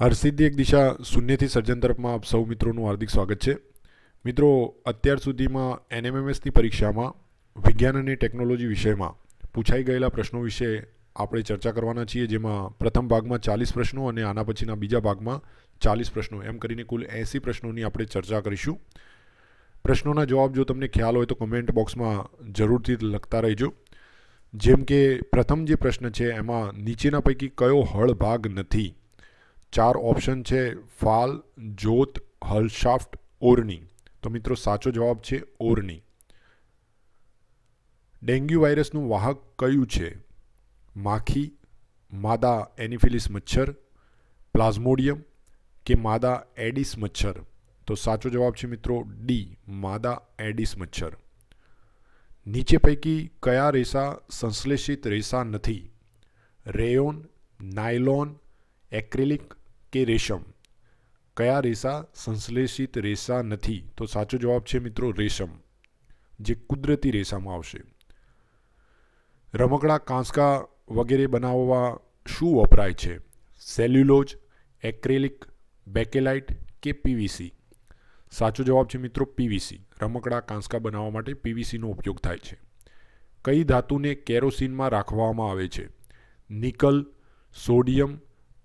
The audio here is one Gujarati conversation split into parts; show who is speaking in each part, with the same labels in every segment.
Speaker 1: હરસિદ્ધિ એક દિશા શૂન્યથી સર્જન તરફમાં આપ સૌ મિત્રોનું હાર્દિક સ્વાગત છે. મિત્રો, અત્યાર સુધીમાં એનએમએમએસની પરીક્ષામાં, વિજ્ઞાન અને ટેકનોલોજી વિષયમાં પૂછાઈ ગયેલા પ્રશ્નો વિશે આપણે ચર્ચા કરવાના છીએ, જેમાં પ્રથમ ભાગમાં ચાલીસ પ્રશ્નો અને આના પછીના બીજા ભાગમાં ચાલીસ પ્રશ્નો. એમ કરીને કુલ એંસી પ્રશ્નોની આપણે ચર્ચા કરીશું. પ્રશ્નોના જવાબ જો તમને ખ્યાલ હોય તો કમેન્ટ બોક્સમાં જરૂરથી લખતા રહેજો. જેમ કે, પ્રથમ જે પ્રશ્ન છે, એમાં નીચેના પૈકી કયો હળ ભાગ નથી? ચાર ઓપ્શન છે, ફાલ જોત હલશાફ્ટ ઓરની તો મિત્રો, સાચો જવાબ છે ઓરની ડેન્ગ્યુ વાયરસનું વાહક કયું છે? માખી, માદા એનિફિલિસ મચ્છર, પ્લાઝ્મોડિયમ કે માદા એડિસ મચ્છર? તો સાચો જવાબ છે મિત્રો ડી માદા એડિસ મચ્છર. નીચે પૈકી કયા રેસા સંશ્લેષિત રેસા નથી? રેયોન, નાયલોન, એક્રેલિક કે રેશમ? કયા રેસા સંશ્લેષિત રેસા નથી? તો સાચો જવાબ છે મિત્રો રેશમ, જે કુદરતી રેસામાં આવશે. રમકડા કાંસકા વગેરે બનાવવા શું વપરાય છે? સેલ્યુલોજ એક્રેલિક, બેકેલાઇટ કે પીવીસી? સાચો જવાબ છે મિત્રો પીવીસી. રમકડા કાંસકા બનાવવા માટે પીવીસીનો ઉપયોગ થાય છે. કઈ ધાતુને કેરોસીનમાં રાખવામાં આવે છે? નિકલ, સોડિયમ,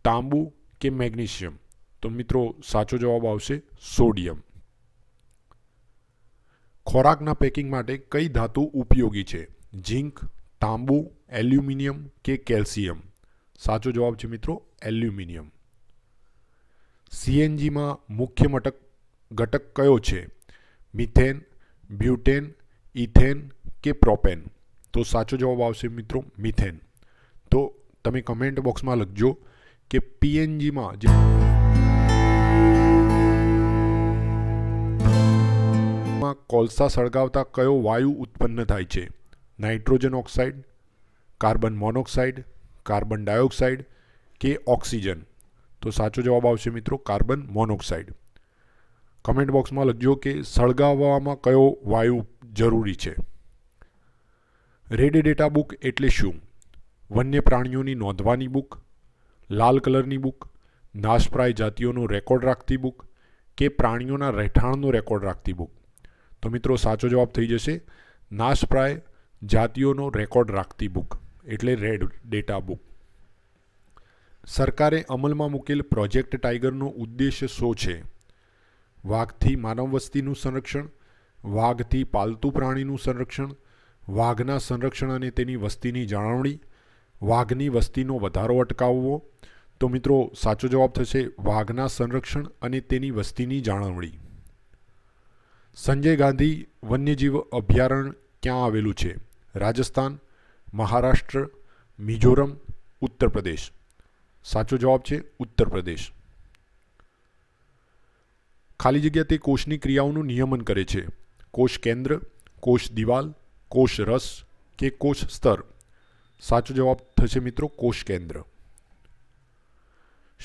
Speaker 1: તાંબુ કે મેગ્નેશિયમ? તો મિત્રો, સાચો જવાબ આવશે સોડિયમ. ખોરાકના પેકિંગ માટે કઈ ધાતુ ઉપયોગી છે? ઝીંક, તાંબુ, એલ્યુમિનિયમ કે કેલ્શિયમ? સાચો જવાબ છે મિત્રો, એલ્યુમિનિયમ. સીએનજીમાં મુખ્ય મટક ઘટક કયો છે? મિથેન, બ્યુટેન, ઇથેન કે પ્રોપેન? તો સાચો જવાબ આવશે મિત્રો, મિથેન. તો તમે કમેન્ટ બોક્સમાં લખજો કે પીએનજીમાં જે કોલસા સળગાવતા કયો વાયુ ઉત્પન્ન થાય છે? Nitrogen oxide carbon monoxide carbon dioxide કે ઓક્સિજન તો સાચો જવાબ આવશે મિત્રો કાર્બન મોનોક્સાઇડ કમેન્ટ બોક્સમાં લખજો કે સળગાવવામાં કયો વાયુ જરૂરી છે? રેડ ડેટા બુક એટલે શું? વન્ય પ્રાણીઓની નોંધવાની બુક લાલ કલરની બુક નાશપ્રાય જાતિઓનો રેકોર્ડ રાખતી બુક કે પ્રાણીઓના રહેઠાણનો રેકોર્ડ રાખતી બુક. તો મિત્રો, સાચો જવાબ થઈ જશે. નાશપ્રાય જાતિઓનો રેકોર્ડ રાખતી બુક એટલે રેડ ડેટા બુક. સરકારે અમલમાં મૂકેલ પ્રોજેક્ટ ટાઈગરનો ઉદ્દેશ્ય શું છે? વાઘથી માનવ વસ્તીનું સંરક્ષણ, વાઘથી પાલતુ પ્રાણીનું સંરક્ષણ, વાઘના સંરક્ષણ અને તેની વસ્તીની જાળવણી વાઘની વસ્તીનો વધારો અટકાવવો? તો મિત્રો, સાચો જવાબ થશે વાઘના સંરક્ષણ અને તેની વસ્તીની જાળવણી. સંજય ગાંધી વન્યજીવ અભયારણ્ય ક્યાં આવેલું છે? રાજસ્થાન, મહારાષ્ટ્ર, મિઝોરમ ઉત્તર પ્રદેશ સાચો જવાબ છે ઉત્તર પ્રદેશ ખાલી જગ્યા તે કોષની ક્રિયાઓનું નિયમન કરે છે. કોષ કેન્દ્ર, કોષ દિવાલ, કોષ રસ કે કોષ સ્તર. સાચો જવાબ થશે મિત્રો કોષ કેન્દ્ર.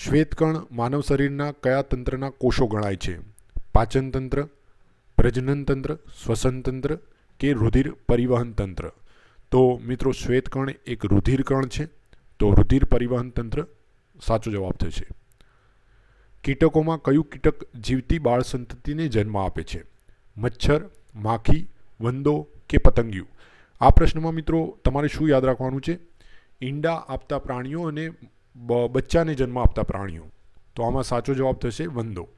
Speaker 1: શ્વેતકણ માનવ શરીરના કયા તંત્રના કોષો ગણાય છે? પાચન તંત્ર, પ્રજનન તંત્ર, શ્વસન તંત્ર કે રુધિર પરિવહન તંત્ર? તો મિત્રો શ્વેતકણ એક રુધિર કણ છે. તો રુધિર પરિવહન તંત્ર સાચો જવાબ થશે. કીટકોમાં કયું કીટક જીવતી બાળ સંતતિને જન્મ આપે છે? મચ્છર, માખી, વંદો કે પતંગિયું? આ પ્રશ્નમાં મિત્રો તમારે શું યાદ રાખવાનું છે? ઈંડા આપતા પ્રાણીઓ અને બચ્ચાને જન્મ આપતા પ્રાણીઓ. તો આમાં સાચો જવાબ થશે વંદો.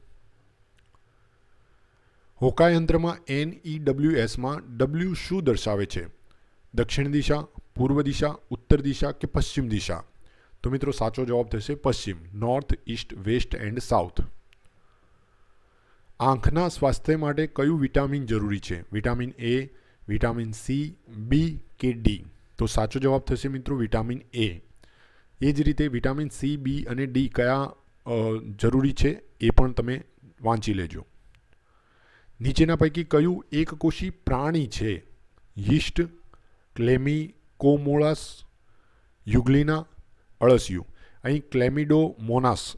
Speaker 1: હોકાયંત્રમાં એન ઈ ડબલ્યુ એસમાં ડબલ્યુ શું દર્શાવે છે? દક્ષિણ દિશા, પૂર્વ દિશા, ઉત્તર દિશા કે પશ્ચિમ દિશા? તો મિત્રો સાચો જવાબ થશે પશ્ચિમ. North east west and south આંખના સ્વાસ્થ્ય માટે કયું વિટામિન જરૂરી છે? Vitamin A vitamin C, B કે ડી? તો સાચો જવાબ થશે મિત્રો વિટામિન એ. એ જ રીતે વિટામિન સી, બી અને ડી કયા જરૂરી છે એ પણ તમે વાંચી લેજો. નીચેના પૈકી કયું એકકોષી પ્રાણી છે? યિસ્ટ, ક્લેમી, કોમોળાસ, યુગલિના, અળસિયું. અહીં ક્લેમિડો મોનાસ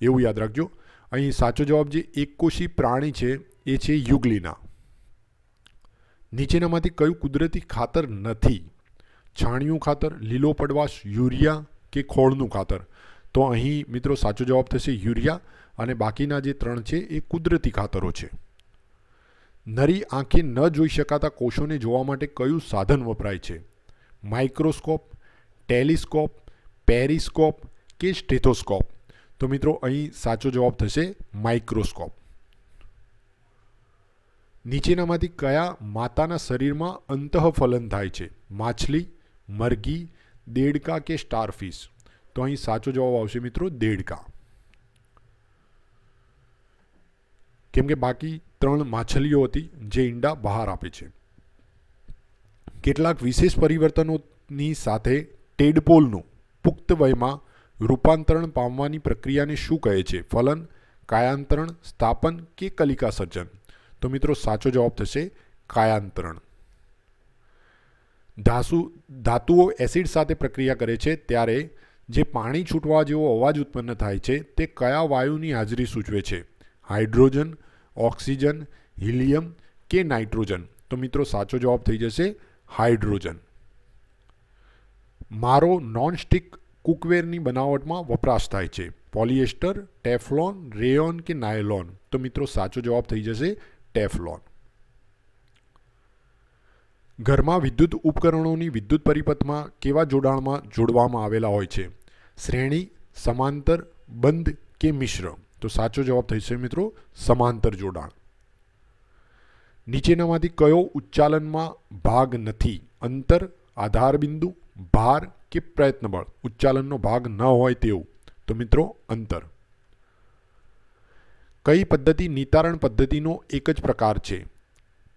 Speaker 1: એવું યાદ રાખજો. અહીં સાચો જવાબ જે એકકોષી પ્રાણી છે એ છે યુગ્લિના. નીચેનામાંથી કયું કુદરતી ખાતર નથી? છાણિયું ખાતર, લીલો પડવાશ, યુરિયા કે ખોળનું ખાતર? તો અહીં મિત્રો સાચો જવાબ થશે યુરિયા અને બાકીના જે ત્રણ છે એ કુદરતી ખાતરો છે. નરી આંખે ન જોઈ શકાતા કોષોને જોવા માટે કયું સાધન વપરાય છે? માઇક્રોસ્કોપ, ટેલિસ્કોપ, પેરિસ્કોપ કે સ્ટેથોસ્કોપ? તો મિત્રો અહીં સાચો જવાબ થશે માઇક્રોસ્કોપ. નીચેનામાંથી કયા માતાના શરીરમાં અંતઃફલન થાય છે? માછલી, મરઘી, દેડકા કે સ્ટારફિશ? તો અહીં સાચો જવાબ આવશે મિત્રો દેડકા. કેમ કે બાકી ત્રણ માછલીઓ હતી જે ઈંડા બહાર આપે છે. કેટલાક વિશેષ પરિવર્તનોની સાથે ટેડપોલનું પુખ્ત વયમાં રૂપાંતરણ પામવાની પ્રક્રિયાને શું કહે છે? ફલન, કાયાંતરણ, સ્થાપન કે કલિકા સર્જન તો મિત્રો સાચો જવાબ થશે કાયાંતરણ. ધાસુ, ધાતુઓ એસિડ સાથે પ્રક્રિયા કરે છે ત્યારે જે પાણી છૂટવા જેવો અવાજ ઉત્પન્ન થાય છે તે કયા વાયુની હાજરી સૂચવે છે? હાઇડ્રોજન, ઓક્સિજન, હિલિયમ કે નાઇટ્રોજન? તો મિત્રો સાચો જવાબ થઈ જશે હાઇડ્રોજન. મારો નોનસ્ટિક કુકવેરની બનાવટમાં વપરાશ થાય છે. પોલિએસ્ટર, ટેફલોન, રેયોન કે નાયલોન? તો મિત્રો સાચો જવાબ થઈ જશે ટેફલોન. ઘરમાં વિદ્યુત ઉપકરણોની વિદ્યુત પરિપથમાં કેવા જોડાણમાં જોડવામાં આવેલા હોય છે? શ્રેણી, સમાંતર, બંધ કે મિશ્ર? તો સાચો જવાબ થશે મિત્રો, સમાંતર જોડાણ. નીચેનામાંથી કયો ઉચ્ચાલનમાં ભાગ નથી? અંતર આધાર બિંદુ ભાર કે પ્રયત્નબળ? ઉચ્ચાલનનો ભાગ ન હોય તેવું. તો મિત્રો, અંતર. કઈ પદ્ધતિ નિતારણ પદ્ધતિનો એક જ પ્રકાર છે?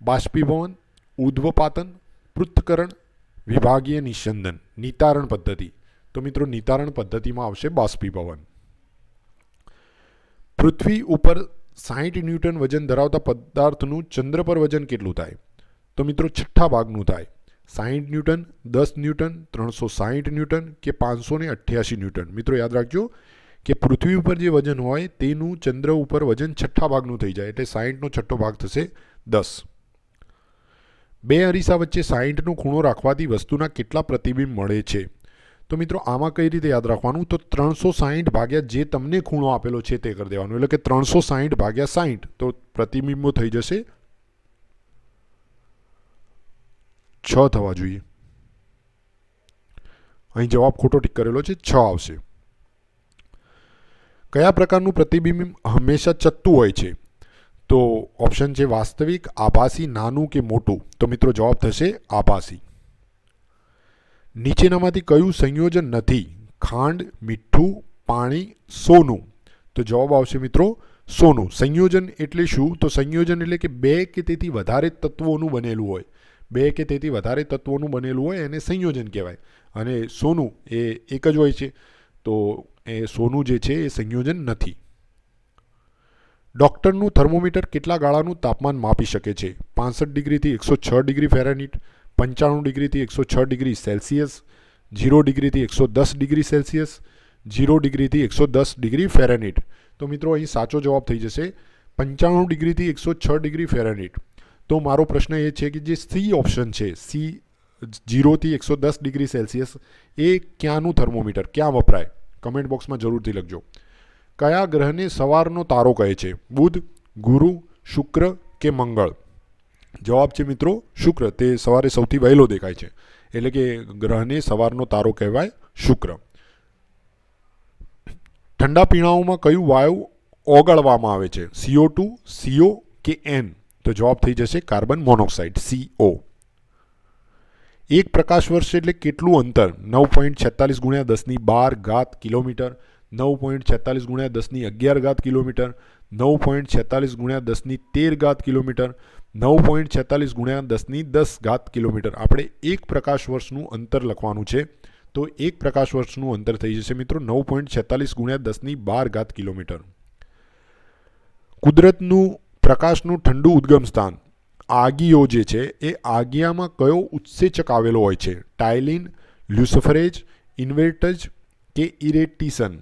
Speaker 1: બાષ્પીભવન ઉદ્વપાતન પૃથ્થકરણ, વિભાગીય નિસ્યંદન નિતારણ પદ્ધતિ. તો મિત્રો, નિતારણ પદ્ધતિમાં આવશે બાષ્પીભવન. પૃથ્વી ઉપર સાહીઠ ન્યૂટન વજન ધરાવતા પદાર્થનું ચંદ્ર પર વજન કેટલું થાય? તો મિત્રો, છઠ્ઠા ભાગનું થાય. સાહીઠ ન્યૂટન, દસ ન્યૂટન, ત્રણસો સાહીઠ ન્યૂટન કે પાંચસો ને અઠ્યાસી ન્યૂટન. મિત્રો, યાદ રાખજો કે પૃથ્વી ઉપર જે વજન હોય તેનું ચંદ્ર ઉપર વજન છઠ્ઠા ભાગનું થઈ જાય એટલે સાહીઠનો છઠ્ઠો ભાગ થશે દસ. બે અરીસા વચ્ચે સાહીઠનો ખૂણો રાખવાથી વસ્તુના કેટલા પ્રતિબિંબ મળે છે? તો મિત્રો, આમાં કઈ રીતે યાદ રાખવાનું? તો ત્રણસો સાહીઠ ભાગ્યા જે તમને ખૂણો આપેલો છે તે કરી દેવાનું. એટલે કે ત્રણસો સાહીઠ ભાગ્યા સાહીઠ, તો પ્રતિબિંબો થઈ જશે છ થવા જોઈએ. અહીં જવાબ ખોટો ટીક કરેલો છે, છ આવશે. કયા પ્રકારનું પ્રતિબિંબ હંમેશા ચત્તું હોય છે? તો ઓપ્શન છે વાસ્તવિક, આભાસી, નાનું કે મોટું. તો મિત્રો જવાબ થશે આભાસી. નીચેનામાંથી કયું સંયોજન નથી? ખાંડ, મીઠું, પાણી, સોનું. તો જવાબ આવશે મિત્રો સોનું. સંયોજન એટલે શું? તો સંયોજન એટલે કે બે કે તેથી વધારે તત્વોનું બનેલું હોય. બે કે તેથી વધારે તત્વોનું બનેલું હોય એને સંયોજન કહેવાય. અને સોનું એ એક જ હોય છે. તો એ સોનું જે છે એ સંયોજન નથી. ડૉક્ટરનું થર્મોમીટર કેટલા ગાળાનું તાપમાન માપી શકે છે? પાંસઠ ડિગ્રીથી એકસો છ ડિગ્રી ફેરાનીટ પંચાણું ડિગ્રીથી એકસો છ ડિગ્રી સેલ્સિયસ, ઝીરો ડિગ્રીથી એકસો દસ ડિગ્રી સેલ્સિયસ, ઝીરો ડિગ્રીથી એકસો દસ ડિગ્રી ફેરાનીટ તો મિત્રો, અહીં સાચો જવાબ થઈ જશે, પંચાણું ડિગ્રીથી એકસો છ ડિગ્રી ફેરાનીટ તો મારો પ્રશ્ન એ છે કે જે સી ઓપ્શન છે, સી જીરોથી એકસો દસ ડિગ્રી સેલ્સિયસ એ ક્યાંનું થર્મોમીટર? ક્યાં વપરાય? કમેન્ટ બોક્સમાં જરૂરથી લખજો. કયા ગ્રહને સવારનો તારો કહે છે? બુધ, ગુરુ, શુક્ર કે મંગળ? જવાબ છે મિત્રો શુક્ર. તે સવારે સૌથી વહેલો દેખાય છે. એટલે કે ગ્રહને સવારનો તારો કહેવાય શુક્ર. ઠંડા પીણાઓમાં કયું વાયુ ઓગળવામાં આવે છે? સીઓ ટુ સીઓ કે એન તો જવાબ થઈ જશે કાર્બન મોનોક્સાઇડ સીઓ એક પ્રકાશ વર્ષ એટલે કેટલું અંતર? નવ પોઈન્ટ છેતાલીસ ગુણ્યા દસની બાર ઘાત કિલોમીટર. નવ પોઈન્ટ છેતાલીસ ગુણ્યા દસની અગિયાર ઘાત કિલોમીટર. નવ પોઈન્ટ છેતાલીસ ગુણ્યા દસની તેર ઘાત કિલોમીટર. નવ પોઈન્ટ છેતાલીસ ગુણ્યા દસની દસ ઘાત કિલોમીટર. આપણે એક પ્રકાશ વર્ષનું અંતર લખવાનું છે. તો એક પ્રકાશ વર્ષનું અંતર થઈ જશે મિત્રો. નવ પોઈન્ટ છેતાલીસ ગુણ્યા દસની બાર ઘાત કિલોમીટર. કુદરતનું પ્રકાશનું ઠંડુ ઉદ્ગમ સ્થાન. આગીઓ જે છે, એ આગિયામાં કયો ઉત્સેચક આવેલો હોય છે? ટાઇલિન, લ્યુસફરેજ, ઇન્વેર્ટજ કે ઇરેટિસન?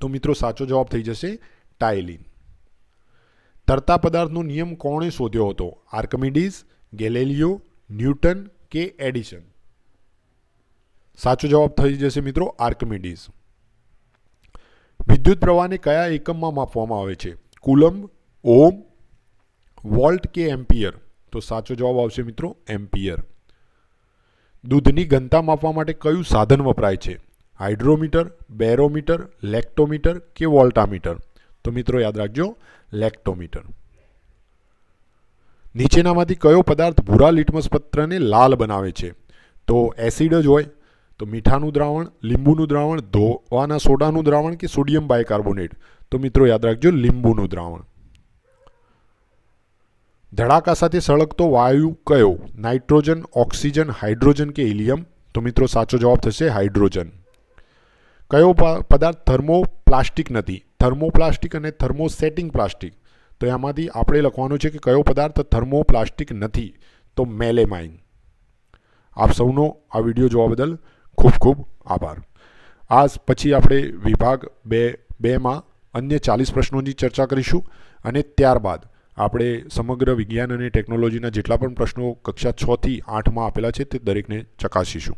Speaker 1: તો મિત્રો, સાચો જવાબ થઈ જશે ટાઇલિન. તરતા પદાર્થનો નિયમ કોણે શોધ્યો હતો? આર્કમિડીઝ, ગેલેલિયો, ન્યૂટન કે એડિશન સાચો જવાબ થઈ જશે મિત્રો, આર્કમિડીઝ. વિદ્યુત પ્રવાહને કયા એકમમાં માપવામાં આવે છે? કુલમ ઓમ વોલ્ટ કે એમ્પિયર? તો સાચો જવાબ આવશે મિત્રો, એમ્પિયર. દૂધની ઘનતા માપવા માટે કયું સાધન વપરાય છે? હાઇડ્રોમીટર, બેરોમીટર, લેક્ટોમીટર કે વોલ્ટામીટર? તો મિત્રો યાદ રાખજો, લેક્ટોમીટર. નીચેનામાંથી કયો પદાર્થ ભૂરા લિટમસ પત્રને લાલ બનાવે છે? તો એસિડ જ હોય, તો મીઠાનું દ્રાવણ, લીંબુનું દ્રાવણ ધોવાના સોડાનું દ્રાવણ કે સોડિયમ બાયકાર્બોનેટ? તો મિત્રો યાદ રાખજો, લીંબુનું દ્રાવણ. ધડાકા સાથે સળગતો વાયુ કયો? નાઇટ્રોજન, ઓક્સિજન, હાઇડ્રોજન કે હિલિયમ? તો મિત્રો સાચો જવાબ થશે હાઇડ્રોજન. કયો પદાર્થ થર્મોપ્લાસ્ટિક નથી? થર્મોપ્લાસ્ટિક અને થર્મોસેટિંગ પ્લાસ્ટિક. તો એમાંથી આપણે લખવાનું છે કે કયો પદાર્થ થર્મોપ્લાસ્ટિક નથી? તો મેલેમાઇન. આપ સૌનો આ વીડિયો જોવા બદલ ખૂબ ખૂબ આભાર. આ પછી આપણે વિભાગ બે, બેમાં અન્ય ચાલીસ પ્રશ્નોની ચર્ચા કરીશું અને ત્યારબાદ આપણે સમગ્ર વિજ્ઞાન અને ટેકનોલોજીના જેટલા પણ પ્રશ્નો કક્ષા છથી આઠમાં આપેલા છે તે દરેકને ચકાસીશું.